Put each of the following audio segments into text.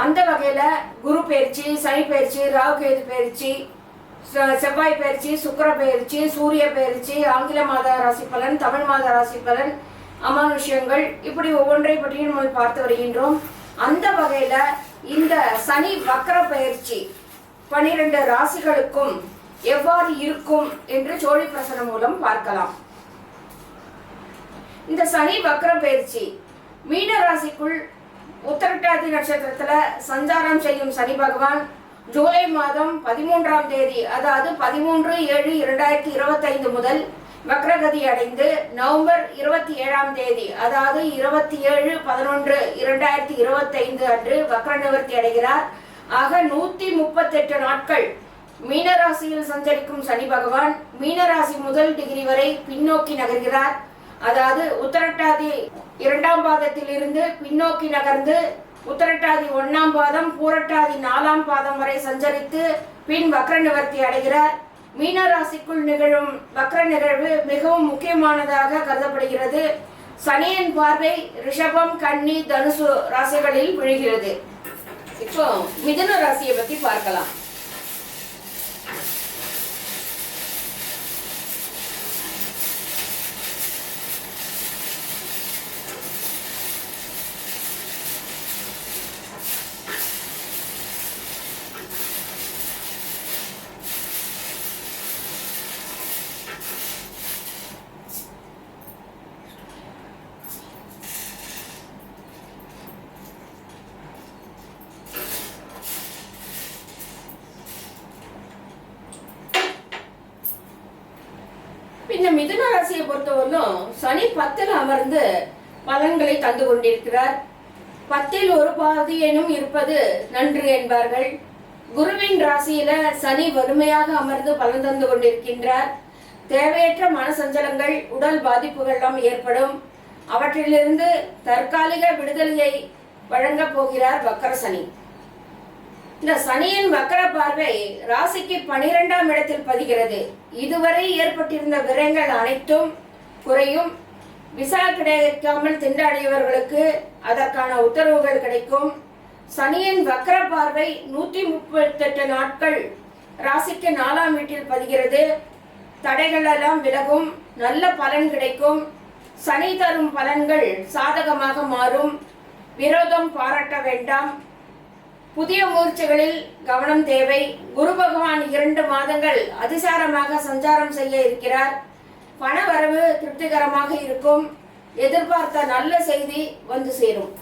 அந்த வகையில் குரு பயிற்சி சனி பயிற்சி ராகுகேது பயிற்சி செவ்வாய் பயிற்சி சுக்கிர பயிற்சி சூரிய பயிற்சி ஆங்கில மாத ராசி பலன் தமிழ் மாத ராசி பலன் அமானுஷ்யங்கள் இப்படி ஒவ்வொன்றை பற்றியும் நம்ம பார்த்து வருகின்றோம். அந்த வகையில் இந்த சனி வக்கர பயிற்சி பனிரெண்டு ராசிகளுக்கும் எவ்வாறு இருக்கும் என்று சோழி பிரசனம் மூலம் பார்க்கலாம். இந்த சனி வக்கர பயிற்சி மீன ராசிக்குள் உத்தரட்டாதி நட்சத்திரத்துல சஞ்சாரம் செய்யும் சனி பகவான் ஜூலை மாதம் பதிமூன்றாம் தேதி அதாவது பதிமூன்று ஏழு இரண்டாயிரத்தி இருபத்தைந்து முதல் வக்ரகதி அடைந்து நவம்பர் இருபத்தி ஏழாம் தேதி அதாவது இருபத்தி ஏழு பதினொன்று இரண்டாயிரத்தி இருபத்தைந்து அன்று வக்ர நிவர்த்தி அடைகிறார். ஆக நூத்தி முப்பத்தெட்டு நாட்கள் மீனராசியில் சஞ்சரிக்கும் சனி பகவான் மீனராசி முதல் டிகிரி வரை பின்னோக்கி நகர்கிறார். அதாவது உத்தரட்டாதி இரண்டாம் பாதத்தில் இருந்து பின்னோக்கி நகர்ந்து உத்தரட்டாதி ஒன்னாம் பாதம் பூரட்டாதி நாலாம் பாதம் வரை சஞ்சரித்து பின் வக்ர நிவர்த்தி அடைகிறார் மீன ராசிக்குள் நிகழும் வக்ர நிகழ்வு மிகவும் முக்கியமானதாக கருதப்படுகிறது. சனியின் பார்வை ரிஷபம் கன்னி தனுசு ராசிகளில் விழுகிறது. இப்போ மிதுன ராசியை பத்தி பார்க்கலாம். இந்த மிதுன ராசியை பொறுத்தவரையிலும் சனி பத்தில் அமர்ந்து பலன்களை தந்து கொண்டிருக்கிறார். பத்தில் ஒரு பாதியேனும் இருப்பது நன்று என்பார்கள். குருவின் ராசியில சனி வறுமையாக அமர்ந்து பலன் தந்து கொண்டிருக்கின்றார். தேவையற்ற மனசஞ்சலங்கள் உடல் பாதிப்புகள் எல்லாம் ஏற்படும். அவற்றிலிருந்து தற்காலிக விடுதலையை வழங்கப் போகிறார் வக்கர சனி. இந்த சனியின் வக்கர பார்வை ராசிக்கு பனிரெண்டாம் இடத்தில் பதிகிறது. இதுவரை ஏற்பட்டிருந்த விரயங்கள் அனைத்தும் குறையும். விசா கிடைக்காமல் திண்டாடியவர்களுக்கு அதற்கான உத்தரவுகள் கிடைக்கும். சனியின் வக்கர பார்வை நூற்றி முப்பத்தெட்டு நாட்கள் ராசிக்கு நாலாம் வீட்டில் பதிகிறது. தடைகள் எல்லாம் விலகும். நல்ல பலன் கிடைக்கும். சனி தரும் பலன்கள் சாதகமாக மாறும். விரோதம் பாராட்ட வேண்டாம். புதிய முயற்சிகளில் கவனம் தேவை. குரு பகவான் இரண்டு மாதங்கள் அதிசாரமாக சஞ்சாரம் செய்ய இருக்கிறார். பண வரவு திருப்திகரமாக இருக்கும். எதிர்பார்த்த நல்ல செய்தி வந்து சேரும்.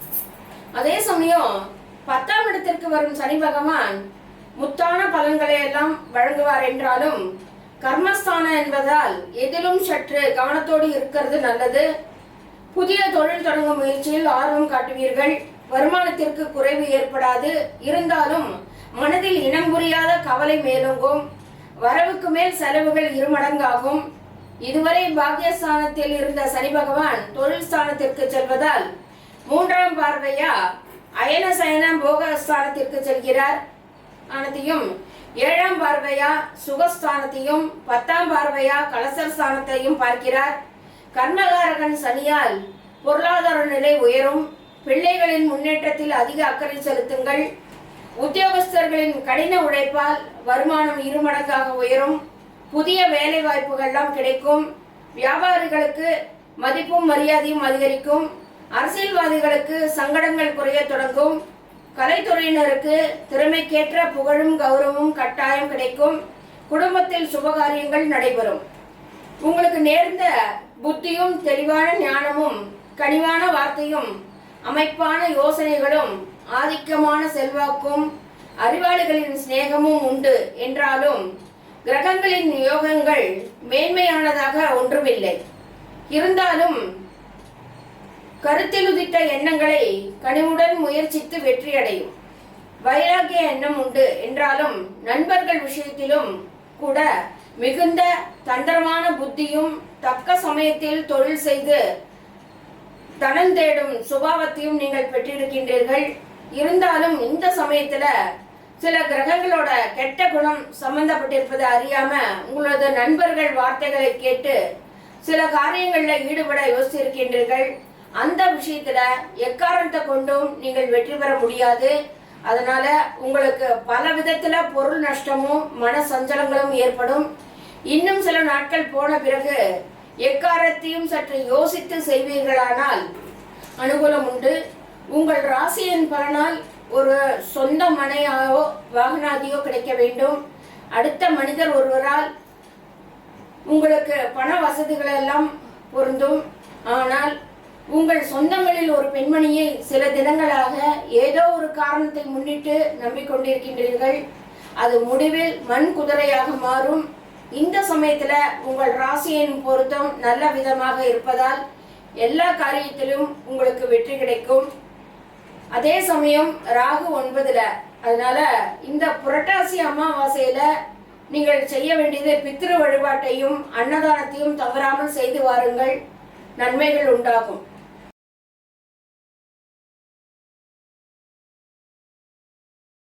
அதே சமயம் பத்தாம் இடத்திற்கு வரும் சனி பகவான் முத்தான பலன்களை எல்லாம் வழங்குவார் என்றாலும் கர்மஸ்தானம் என்பதால் எதிலும் சற்று கவனத்தோடு இருக்கிறது நல்லது. புதிய தொழில் தொடங்கும் முயற்சியில் ஆர்வம் காட்டுவீர்கள். வருமானத்திற்கு குறைவு ஏற்படாது. இருந்தாலும் மனதில் இனம் புரியாத கவலை மேலோங்கும். வரவுக்கு மேல் செலவுகள் இருமடங்காகும். இதுவரை பாக்கியஸ்தானத்தில் இருந்த சனி பகவான் தொழில் ஸ்தானத்திற்கு செல்வதால் மூன்றாம் பார்வையா அயன சயன போகஸ்தானத்திற்கு செல்கிறார். ஆனத்தையும் ஏழாம் பார்வையா சுகஸ்தானத்தையும் பத்தாம் பார்வையா கலசர் ஸ்தானத்தையும் பார்க்கிறார். கர்மகாரகன் சனியால் பொருளாதார நிலை உயரும். பிள்ளைகளின் முன்னேற்றத்தில் அதிக அக்கறை செலுத்துங்கள். உத்தியோகஸ்தர்களின் கடின உழைப்பால் வருமானம் இருமடங்காக உயரும். புதிய வேலை வாய்ப்புகள்லாம் கிடைக்கும். வியாபாரிகளுக்கு மதிப்பும் மரியாதையும் அதிகரிக்கும். அரசியல்வாதிகளுக்கு சங்கடங்கள் குறைய தொடங்கும். கலைத்துறையினருக்கு திறமைக்கேற்ற புகழும் கௌரவமும் கட்டாயம் கிடைக்கும். குடும்பத்தில் சுபகாரியங்கள் நடைபெறும். உங்களுக்கு நேர்ந்த புத்தியும் தெளிவான ஞானமும் கனிவான வார்த்தையும் அமைப்பான யோசனைகளும் ஆதிக்கமான செல்வாக்கும் அறிவாளிகளின் சிநேகமும் உண்டு என்றாலும் கிரகங்களின் யோகங்கள் மேன்மையானதாக ஒன்றுமில்லை. இருந்தாலும் கருத்திலுதித்த எண்ணங்களை கனிவுடன் முயற்சித்து வெற்றியடையும். வைராகிய எண்ணம் உண்டு என்றாலும் நண்பர்கள் விஷயத்திலும் கூட மிகுந்த தந்திரமான புத்தியும் தக்க சமயத்தில் தொழில் செய்து தனம் தேடும் சுபாவத்தையும் நீங்கள் பெற்றிருக்கின்றீர்கள். இருந்தாலும் இந்த சமயத்துல சில கிரகங்களோட கெட்ட குணம் சம்பந்தப்பட்டிருப்பதை அறியாம உங்களது நண்பர்கள் வார்த்தைகளை கேட்டு சில காரியங்கள்ல ஈடுபட யோசித்திருக்கின்றீர்கள் அந்த விஷயத்துல எக்காரணத்தை கொண்டும் நீங்கள் வெற்றி பெற முடியாது. அதனால உங்களுக்கு பல விதத்துல பொருள் நஷ்டமும் மன சஞ்சலங்களும் ஏற்படும். இன்னும் சில நாட்கள் போன பிறகு எக்காரத்தையும் சற்று யோசித்து செய்வீர்களானால் அனுகூலம் உண்டு. உங்கள் ராசியின் பலனால் ஒரு சொந்த மனையாவோ வாகனாதியோ கிடைக்க வேண்டும். அடுத்த மனிதர் ஒருவரால் உங்களுக்கு பண வசதிகள் எல்லாம் பொருந்தும். ஆனால் உங்கள் சொந்தங்களில் ஒரு பெண்மணியை சில தினங்களாக ஏதோ ஒரு காரணத்தை முன்னிட்டு நம்பிக்கொண்டிருக்கின்றீர்கள். அது முடிவில் மண் குதிரையாக மாறும். இந்த சமயத்துல உங்கள் ராசியின் பொருத்தம் நல்ல விதமாக இருப்பதால் எல்லா காரியத்திலும் உங்களுக்கு வெற்றி கிடைக்கும். அதே சமயம் ராகு ஒன்பதுல அதனால இந்த புரட்டாசி அமாவாசையில நீங்கள் செய்ய வேண்டியது பித்ரு வழிபாட்டையும் அன்னதானத்தையும் தவறாமல் செய்து வாருங்கள். நன்மைகள் உண்டாகும்.